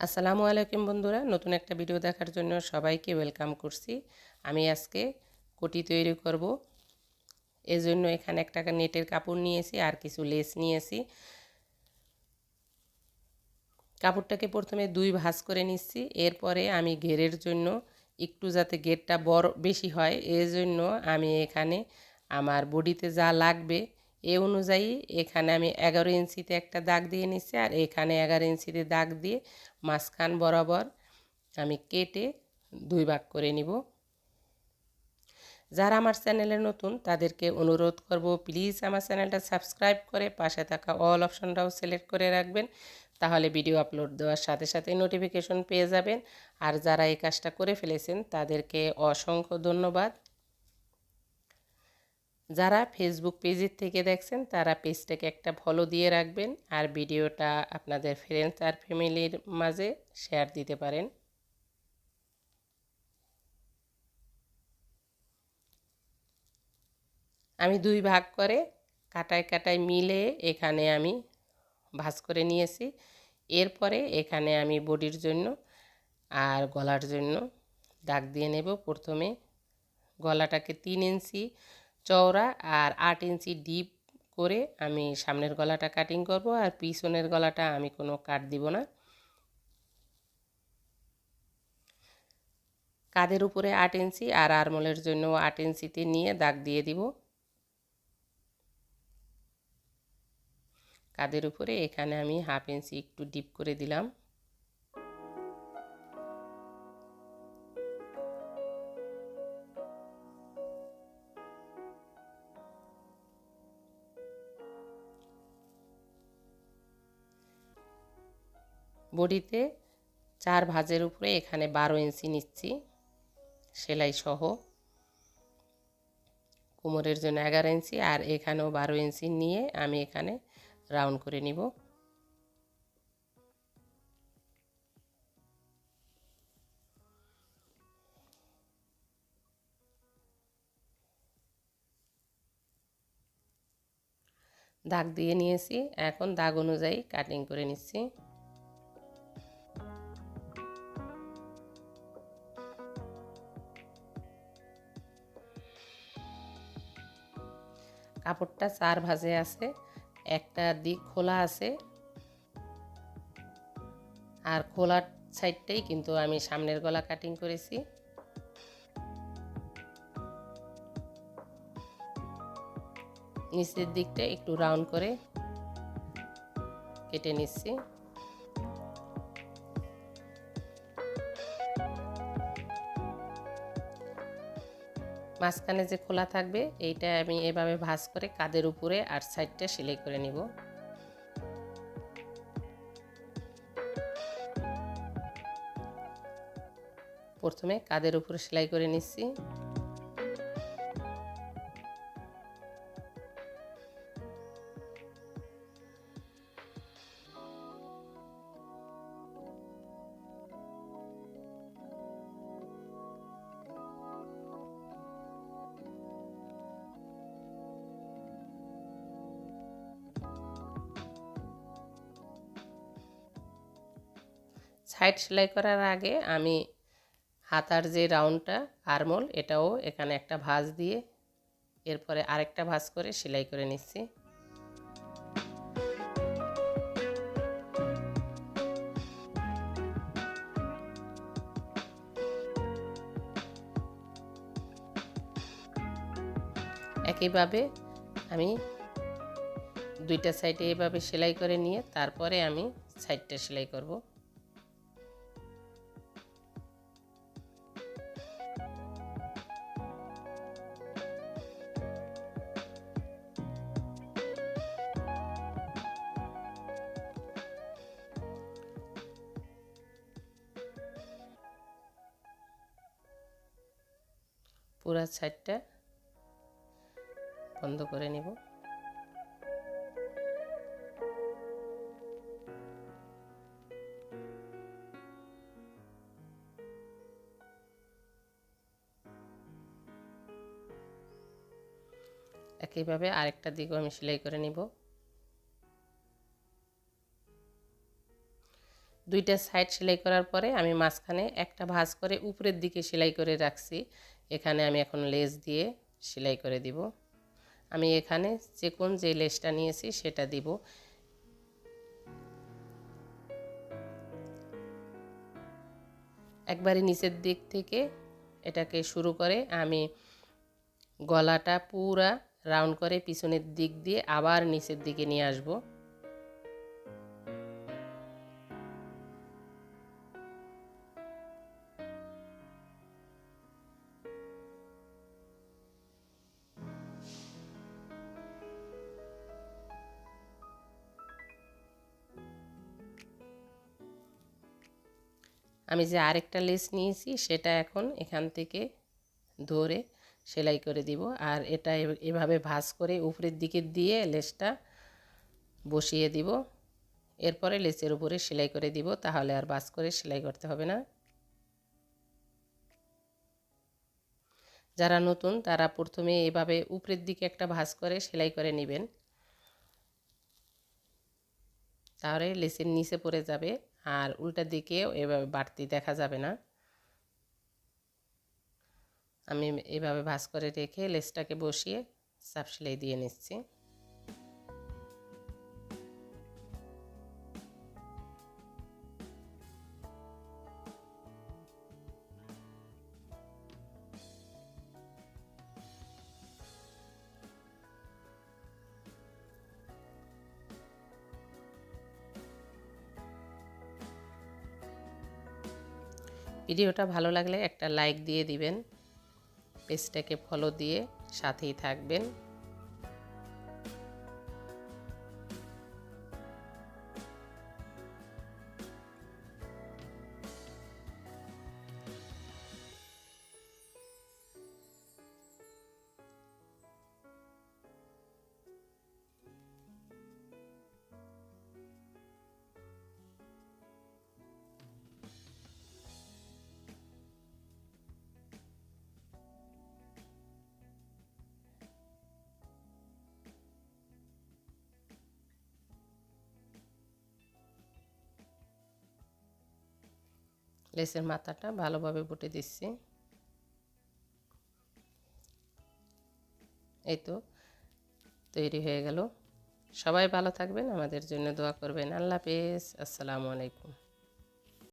আসসালামু আলাইকুম বন্ধুরা, নতুন একটা ভিডিও দেখার জন্য সবাইকে ওয়েলকাম করছি। আমি আজকে কোটি তৈরি করব। এজন্য এখানে একটা নেটের কাপড় নিয়েছি আর কিছু লেস নিয়েছি। কাপড়টাকে প্রথমে দুই ভাঁজ করে নিচ্ছি, এরপরে আমি ঘেরের জন্য একটু যাতে গেটটা বড় বেশি হয় এই জন্য আমি এখানে আমার বডিতে যা লাগবে এ অনুযায়ী এখানে আমি এগারো ইঞ্চিতে একটা দাগ দিয়ে নিচ্ছি আর এখানে এগারো ইঞ্চিতে দাগ দিয়ে মাঝখান বরাবর আমি কেটে দুই ভাগ করে নিব। যারা আমার চ্যানেলে নতুন, তাদেরকে অনুরোধ করব, প্লিজ আমার চ্যানেলটা সাবস্ক্রাইব করে পাশে থাকা অল অপশনটাও সিলেক্ট করে রাখবেন। তাহলে ভিডিও আপলোড দেওয়ার সাথে সাথে নোটিফিকেশন পেয়ে যাবেন। আর যারা এই কাজটা করে ফেলেছেন, তাদেরকে অসংখ্য ধন্যবাদ। যারা ফেসবুক পেজের থেকে দেখছেন, তারা পেজটাকে একটা ফলো দিয়ে রাখবেন আর ভিডিওটা আপনাদের ফ্রেন্ডস আর ফ্যামিলির মাঝে শেয়ার দিতে পারেন। আমি দুই ভাগ করে কাটায় কাটায় মিলে এখানে আমি ভাজ করে নিয়েছি। এরপরে এখানে আমি বডির জন্য আর গলার জন্য দাগ দিয়ে নেব। প্রথমে গলাটাকে তিন ইঞ্চি চওড়া আর আট ইঞ্চি ডিপ করে আমি সামনের গলাটা কাটিং করব আর পিছনের গলাটা আমি কোনো কাট দিব না। কাদের উপরে আট ইঞ্চি আর আরমোলের জন্য আট ইঞ্চিতে নিয়ে দাগ দিয়ে দিব। কাদের উপরে এখানে আমি হাফ ইঞ্চি একটু ডিপ করে দিলাম। বডিতে চার ভাজের উপরে এখানে বারো ইঞ্চি নিচ্ছি সেলাই সহ কোমরের জন্য এগারো ইঞ্চি আর এখানেও বারো ইঞ্চি নিয়ে আমি এখানে রাউন্ড করে নিব। দাগ দিয়ে নিয়েছি, এখন দাগ অনুযায়ী কাটিং করে নিচ্ছি। কাপড়টা চার ভাজে আছে, একটা দিক খোলা আছে। আর খোলার সাইডটাই কিন্তু আমি সামনের গলা কাটিং করেছি। নিচের দিকটা একটু রাউন্ড করে কেটে নিচ্ছি। মাঝখানে যে খোলা থাকবে, এইটা আমি এভাবে ভাজ করে কাদের উপরে আর সাইডটা সেলাই করে নিব। প্রথমে কাদের উপরে সেলাই করে নিচ্ছি। সাইড সেলাই করার আগে আমি হাতার যে রাউন্ডটা, আরমোল, এটাও এখানে একটা ভাঁজ দিয়ে এরপরে আরেকটা ভাঁজ করে সেলাই করে নিচ্ছি। একইভাবে আমি দুইটা সাইডে এভাবে সেলাই করে নিয়ে তারপরে আমি সাইডটা সেলাই করব। পুরা সাইডটা বন্ধ করে নেব। একইভাবে আরেকটা দিকও আমি সেলাই করে নিব। দুইটা সাইড সেলাই করার পরে আমি মাঝখানে একটা ভাঁজ করে উপরের দিকে সেলাই করে রাখছি। এখানে আমি এখন লেস দিয়ে সেলাই করে দিব। আমি এখানে চিকন যে লেসটা নিয়েছি সেটা দিব। একবারে নিচের দিক থেকে এটাকে শুরু করে আমি গলাটা পুরা রাউন্ড করে পিছনের দিক দিয়ে আবার নিচের দিকে নিয়ে আসব। আমি যে আরেকটা লেস নিয়েছি, সেটা এখন এখান থেকে ধরে সেলাই করে দিব। আর এটা এভাবে ভাঁজ করে উপরের দিকে দিয়ে লেসটা বসিয়ে দিব। এরপরে লেসের উপরে সেলাই করে দিব, তাহলে আর বাস করে সেলাই করতে হবে না। যারা নতুন, তারা প্রথমে এভাবে উপরের দিকে একটা ভাঁজ করে সেলাই করে নেবেন। তাহলে লেসের নিচে পড়ে যাবে। আর উল্টা দিকেও এভাবে বাড়তি দেখা যাবে না। আমি এভাবে ভাস করে রেখে লেসটাকে বসিয়ে সাপ সেলাই দিয়ে নিচ্ছি। ভিডিওটা ভালো লাগলে একটা লাইক দিয়ে দিবেন পেজটাকে ফলো দিয়ে সাথেই থাকবেন। লেসের মাথাটা ভালোভাবে বটে দিচ্ছি। এই তো তৈরি হয়ে গেল। সবাই ভালো থাকবেন, আমাদের জন্য দোয়া করবেন। আল্লাহ হাফেজ। আসসালামু আলাইকুম।